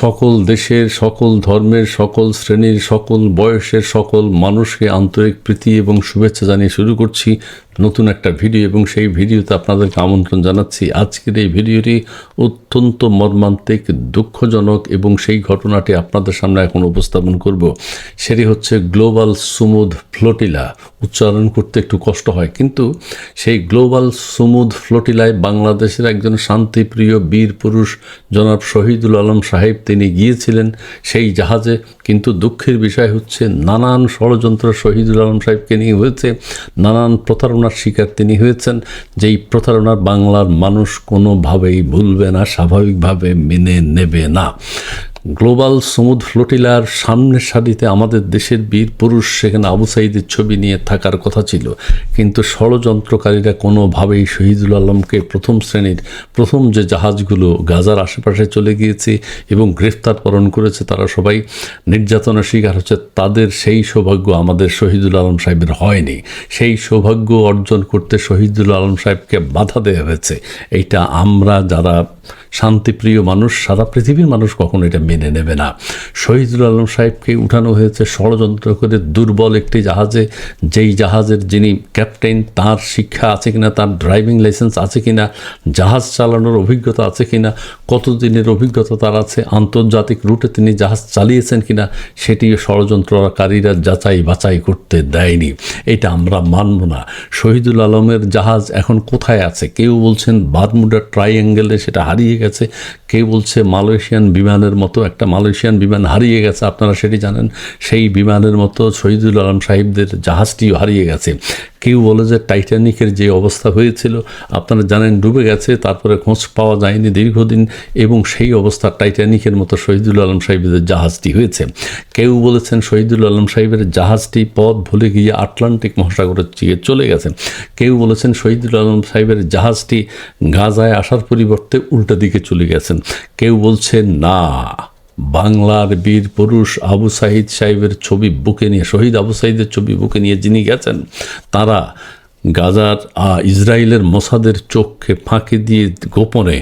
সকল দেশের, সকল ধর্মের, সকল শ্রেণির, সকল বয়সের সকল মানুষকে আন্তরিক প্রীতি এবং শুভেচ্ছা জানিয়ে শুরু করছি নতুন একটা ভিডিও এবং সেই ভিডিওতে আপনাদেরকে আমন্ত্রণ জানাচ্ছি। আজকের এই ভিডিওটি অত্যন্ত মর্মান্তিক, দুঃখজনক এবং সেই ঘটনাটি আপনাদের সামনে এখন উপস্থাপন করব। সেটি হচ্ছে গ্লোবাল সুমুদ ফ্লোটিলা। উচ্চারণ করতে একটু কষ্ট হয়, কিন্তু সেই গ্লোবাল সুমুদ ফ্লোটিলায় বাংলাদেশের একজন শান্তিপ্রিয় বীর পুরুষ জনাব শহীদুল আলম সাহেব তিনি গিয়েছিলেন সেই জাহাজে, কিন্তু দুঃখের বিষয় হচ্ছে নানান ষড়যন্ত্র শহীদুল আলম সাহেবকে নিয়ে হয়েছে, নানান প্রতারণার শিকার তিনি হয়েছেন, যেই প্রতারণার বাংলার মানুষ কোনোভাবেই ভুলবে না, স্বাভাবিকভাবে মেনে নেবে না। গ্লোবাল সমুদ ফ্লোটিলার সামনের সারিতে আমাদের দেশের বীর পুরুষ সেখানে আবু সাইদের ছবি নিয়ে থাকার কথা ছিল। কিন্তু ষড়যন্ত্রকারীরা কোনোভাবেই শহীদুল আলমকে প্রথম শ্রেণির, প্রথম যে জাহাজগুলো গাজার আশেপাশে চলে গিয়েছে এবং গ্রেফতার পরণ করেছে তারা সবাই, নির্যাতনের শিকার হচ্ছে তাদের সেই সৌভাগ্য আমাদের শহীদুল আলম সাহেবের হয়নি। সেই সৌভাগ্য অর্জন করতে শহীদুল আলম সাহেবকে বাধা দেওয়া হয়েছে। এইটা আমরা যারা শান্তিপ্রিয় মানুষ, সারা পৃথিবীর মানুষ কখনো এটা মেনে নেবে না। শহীদুল আলম সাহেবকে উঠানো হয়েছে ষড়যন্ত্র করে দুর্বল একটি জাহাজে। যেই জাহাজের যিনি ক্যাপ্টেন, তার শিক্ষা আছে কিনা, তার ড্রাইভিং লাইসেন্স আছে কিনা, জাহাজ চালানোর অভিজ্ঞতা আছে কিনা, কতদিনের অভিজ্ঞতা তার আছে, আন্তর্জাতিক রুটে তিনি জাহাজ চালিয়েছেন কিনা, সেটি ষড়যন্ত্রকারীরা যাচাই বাছাই করতে দেয়নি। এটা আমরা মানব না। শহীদুল আলমের জাহাজ এখন কোথায় আছে? কেউ বলছেন বারমুডা ট্রাইঅ্যাঙ্গেলে সেটা হারিয়ে গেছে। কে বলছে মালয়েশিয়ান বিমানের মতো একটা মালয়েশিয়ান বিমান হারিয়ে গেছে, আপনারা সেটি জানেন। সেই বিমানের মতো শহীদুল আলম সাহেবদের জাহাজটিও হারিয়ে গেছে। কেউ বলে যে টাইটানিকের যে অবস্থা হয়েছিল, আপনারা জানেন ডুবে গেছে, তারপরে খোঁজ পাওয়া যায়নি দীর্ঘদিন, এবং সেই অবস্থা টাইটানিকের মতো শহীদুল আলম সাহেবের জাহাজটি হয়েছে। কেউ বলেছেন শহীদুল আলম সাহেবের জাহাজটি পথ ভুলে গিয়ে আটলান্টিক মহাসাগরের দিকে চলে গেছেন কেউ বলেছেন শহীদুল আলম সাহেবের জাহাজটি গাজায় আসার পরিবর্তে উল্টা দিকে চলে গেছেন কেউ বলছে না। বাংলার বীর পুরুষ আবু সাহিদ সাহেবের ছবি বুকে নিয়ে, শহীদ আবু সাহিদের ছবি বুকে নিয়ে যিনি গেছেন, তারা গাজার ইসরায়েলের মোসাদের চোখকে ফাঁকি দিয়ে গোপনে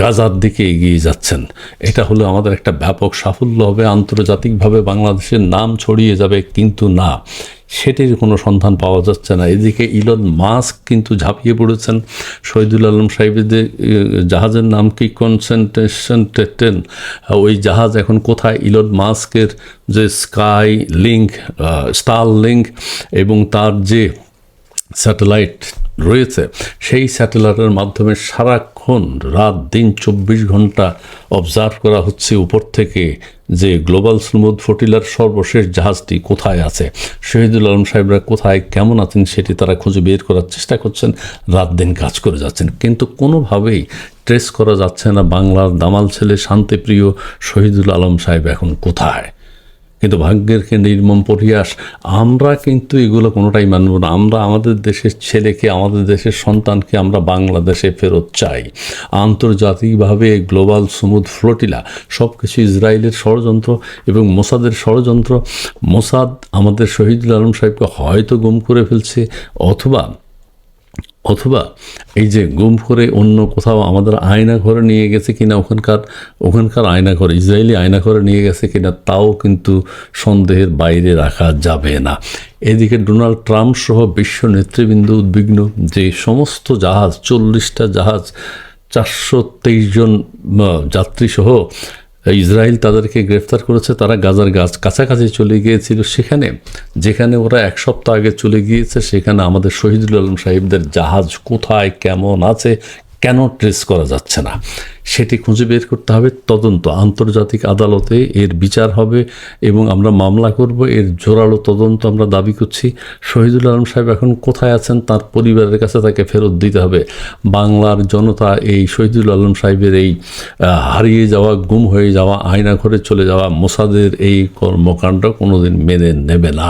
গাজার দিকে এগিয়ে যাচ্ছেন। এটা হলো আমাদের একটা ব্যাপক সাফল্য হবে। আন্তর্জাতিকভাবে বাংলাদেশের নাম ছড়িয়ে যাবে, কিন্তু না, সেটির কোনো সন্ধান পাওয়া যাচ্ছে না। এদিকে ইলন মাস্ক কিন্তু ঝাঁপিয়ে পড়েছেন। শহীদুল আলম সাহেবদের জাহাজের নাম কি? কনসেন্ট্রেশন টেন ওই জাহাজ এখন কোথায়? ইলন মাস্কের যে স্কাই লিঙ্ক স্টার লিঙ্ক এবং তার যে স্যাটেলাইট রয়েছে। সেই স্যাটেলাইটের মাধ্যমে সারাক্ষণ রাত দিন চব্বিশ ঘণ্টা অবজার্ভ করা হচ্ছে উপর থেকে যে গ্লোবাল স্মুথ ফটিলার সর্বশেষ জাহাজটি কোথায় আছে। শহীদুল আলম সাহেবরা কোথায়, কেমন আছেন সেটি তারা খুঁজে বের করার চেষ্টা করছেন, রাত দিন কাজ করে যাচ্ছেন। কিন্তু কোনোভাবেই ট্রেস করা যাচ্ছে না বাংলার দামাল ছেলে, শান্তিপ্রিয় শহীদুল আলম সাহেব এখন কোথায়। কিন্তু ভাগ্যের কে নির্মম পরিহাস আমরা কিন্তু এগুলো কোনোটাই মানব না। আমরা আমাদের দেশের ছেলেকে, আমাদের দেশের সন্তানকে আমরা বাংলাদেশে ফেরত চাই। আন্তর্জাতিকভাবে গ্লোবাল সমুদ ফ্লোটিলা সব কিছু ইসরায়েলের ষড়যন্ত্র এবং মোসাদের ষড়যন্ত্র। মোসাদ আমাদের শহীদুল আলম সাহেবকে হয়তো গুম করে ফেলছে, অথবা অথবা এই যে গুম করে অন্য কোথাও আমাদের আয়না ঘরে নিয়ে গেছে কিনা, ওখানকার ওখানকার আয়না ঘরে ইসরায়েলি আয়না ঘরে নিয়ে গেছে কিনা, তাও কিন্তু সন্দেহের বাইরে রাখা যাবে না। এদিকে ডোনাল্ড ট্রাম্প সহ বিশ্ব নেতৃবৃন্দ উদ্বিগ্ন যে সমস্ত জাহাজ, চল্লিশটা জাহাজ, চারশো তেইশ জন যাত্রী সহ ইসরায়েল তাদেরকে গ্রেফতার করেছে, তারা গাজার গাছ কাছাকাছি চলে গিয়েছিল সেখানে, যেখানে ওরা এক সপ্তাহ আগে চলে গিয়েছে, সেখানে আমাদের শহীদুল আলম সাহেবদের জাহাজ কোথায়, কেমন আছে কেন ট্রেস করা যাচ্ছে না? সেটি খুঁজে বের করতে হবে। তদন্ত, আন্তর্জাতিক আদালতে এর বিচার হবে এবং আমরা মামলা করব। এর জোরালো তদন্ত আমরা দাবি করছি। শহীদুল আলম সাহেব এখন কোথায় আছেন? তার পরিবারের কাছে তাকে ফেরত দিতে হবে। বাংলার জনতা এই শহীদুল আলম সাহেবের এই হারিয়ে যাওয়া, গুম হয়ে যাওয়া আয়না ঘরে চলে যাওয়া মোসাদের এই কর্মকাণ্ড কোনোদিন মেনে নেবে না।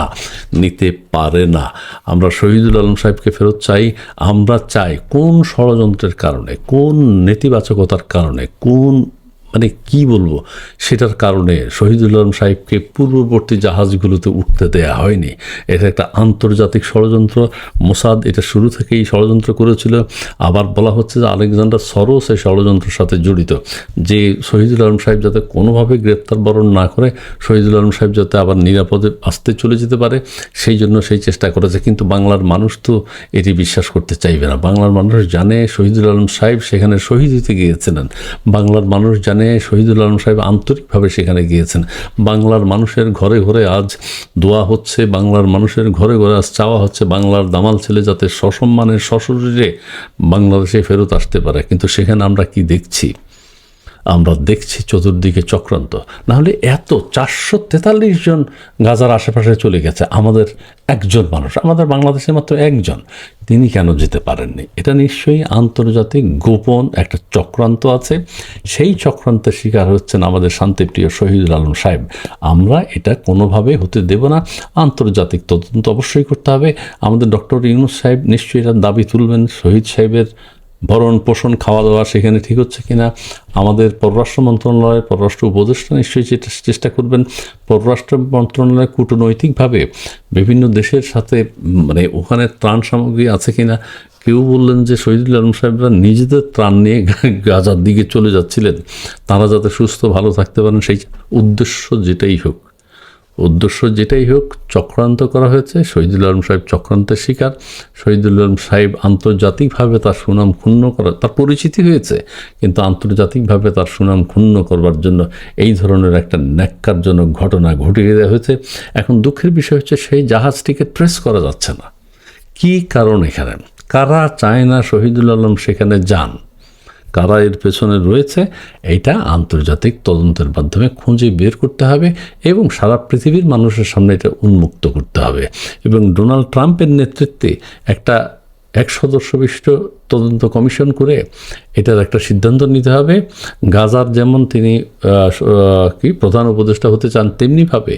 নিতে পারে না। আমরা শহীদুল আলম সাহেবকে ফেরত চাই। আমরা চাই কোন ষড়যন্ত্রের কারণে, কোন নেতিবাচকতার কারণে, কোন মানে কি বলব? সেটার কারণে শহীদুল আলম সাহেবকে পূর্ববর্তী জাহাজগুলোতে উঠতে দেয়া হয়নি। এটা একটা আন্তর্জাতিক ষড়যন্ত্র। মোসাদ এটা শুরু থেকেই ষড়যন্ত্র করেছিল। আবার বলা হচ্ছে যে আলেকজান্ডার সরোস এই ষড়যন্ত্রের সাথে জড়িত। যে শহীদুল আলম সাহেব যাতে কোনোভাবে গ্রেপ্তার বরণ না করে, শহীদুল আলম সাহেব যাতে আবার নিরাপদে আসতে চলে যেতে পারে, সেই জন্য সেই চেষ্টা করেছে। কিন্তু বাংলার মানুষ তো এটি বিশ্বাস করতে চাইবে না। বাংলার মানুষ জানে শহীদুল আলম সাহেব সেখানে শহীদ হতে গিয়েছিলেন। বাংলার মানুষ জানে শহীদুল আলম সাহেব আন্তরিকভাবে সেখানে গিয়েছেন। বাংলার মানুষের ঘরে ঘরে আজ দোয়া হচ্ছে, বাংলার মানুষের ঘরে ঘরে আজ চাওয়া হচ্ছে, বাংলার দামাল ছেলে যাতে সসম্মানের সশরীরে বাংলাদেশে ফেরত আসতে পারে। কিন্তু সেখানে আমরা কি দেখছি? আমরা দেখছি চতুর্দিকে চক্রান্ত। নাহলে এত চারশো তেতাল্লিশ জন গাজার আশেপাশে চলে গেছে, আমাদের একজন মানুষ, আমাদের বাংলাদেশে মাত্র একজন, তিনি কেন যেতে পারেননি? এটা নিশ্চয়ই আন্তর্জাতিক গোপন একটা চক্রান্ত আছে। সেই চক্রান্তের শিকার হচ্ছেন আমাদের শান্তিপ্রিয় শহীদুল আলম সাহেব। আমরা এটা কোনোভাবে হতে দেব না। আন্তর্জাতিক তদন্ত অবশ্যই করতে হবে। আমাদের ডক্টর ইউনুস সাহেব নিশ্চয়ই এটার দাবি তুলবেন। শহীদ সাহেবের ভরণ পোষণ খাওয়া দাওয়া সেখানে ঠিক হচ্ছে কিনা? আমাদের পররাষ্ট্র মন্ত্রণালয়, পররাষ্ট্র উপদেষ্টা নিশ্চয়ই চেষ্টা করবেন। পররাষ্ট্র মন্ত্রণালয় কূটনৈতিকভাবে বিভিন্ন দেশের সাথে মানে ওখানে ত্রাণ সামগ্রী আছে কিনা? কেউ বললেন যে শহীদুল আলম সাহেবরা নিজেদের ত্রাণ নিয়ে গাজার দিকে চলে যাচ্ছিলেন। তারা যাতে সুস্থ, ভালো থাকতে পারেন, সেই উদ্দেশ্য যেটাই হোক। উদ্দেশ্য যেটাই হোক, চক্রান্ত করা হয়েছে। শহীদুল আলম সাহেব চক্রান্তের শিকার। শহীদুল আলম সাহেব আন্তর্জাতিকভাবে তার সুনাম ক্ষুণ্ণ করা তার পরিচিতি হয়েছে, কিন্তু আন্তর্জাতিকভাবে তার সুনাম ক্ষুণ্ণ করবার জন্য এই ধরনের একটা ন্যাক্কারজনক ঘটনা ঘটিয়ে দেওয়া হয়েছে। এখন দুঃখের বিষয় হচ্ছে, সেই জাহাজটিকে ট্রেস করা যাচ্ছে না। কি কারণ এখানে? কারা চায় না শহীদুল আলম সেখানে যান? কারা এর পেছনে রয়েছে এটা আন্তর্জাতিক তদন্তের মাধ্যমে খুঁজে বের করতে হবে এবং সারা পৃথিবীর মানুষের সামনে এটা উন্মুক্ত করতে হবে। এবং ডোনাল্ড ট্রাম্পের নেতৃত্বে একটা এক সদস্য বিশিষ্ট তদন্ত কমিশন করে এটার একটা সিদ্ধান্ত নিতে হবে। গাজার যেমন তিনি কি, প্রধান উপদেষ্টা হতে চান, তেমনিভাবে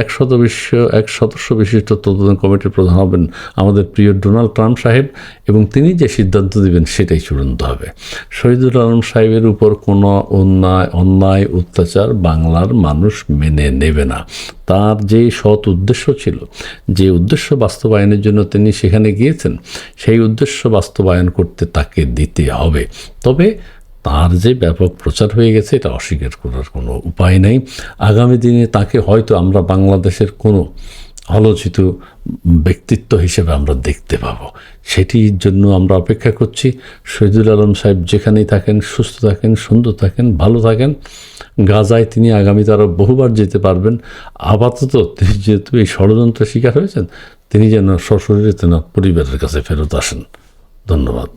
এক সদস্য এক সদস্য বিশিষ্ট তদন্ত কমিটির প্রধান হবেন আমাদের প্রিয় ডোনাল্ড ট্রাম্প সাহেব এবং তিনি যে সিদ্ধান্ত দিবেন সেটাই চূড়ান্ত হবে। শহীদুল আলম সাহেবের উপর কোনো অন্যায় অন্যায় অত্যাচার বাংলার মানুষ মেনে নেবে না। তার যে সৎ উদ্দেশ্য ছিল, যে উদ্দেশ্য বাস্তবায়নের জন্য তিনি সেখানে গিয়েছেন, সেই উদ্দেশ্য বাস্তবায়ন করতে তাকে দিতে হবে। তবে তার যে ব্যাপক প্রচার হয়ে গেছে, এটা অস্বীকার করার কোনো উপায় নেই। আগামী দিনে তাকে হয়তো আমরা বাংলাদেশের কোনো আলোচিত ব্যক্তিত্ব হিসেবে আমরা দেখতে পাবো। সেটির জন্য আমরা অপেক্ষা করছি। শহীদুল আলম সাহেব যেখানেই থাকেন, সুস্থ থাকেন, সুন্দর থাকেন, ভালো থাকেন, গাজায় তিনি আগামীতে আরও বহুবার যেতে পারবেন। আপাতত তিনি যেহেতু এই ষড়যন্ত্রের শিকার হয়েছেন, তিনি যেন সশরীরে তেনা পরিবারের কাছে ফেরত আসেন। ধন্যবাদ।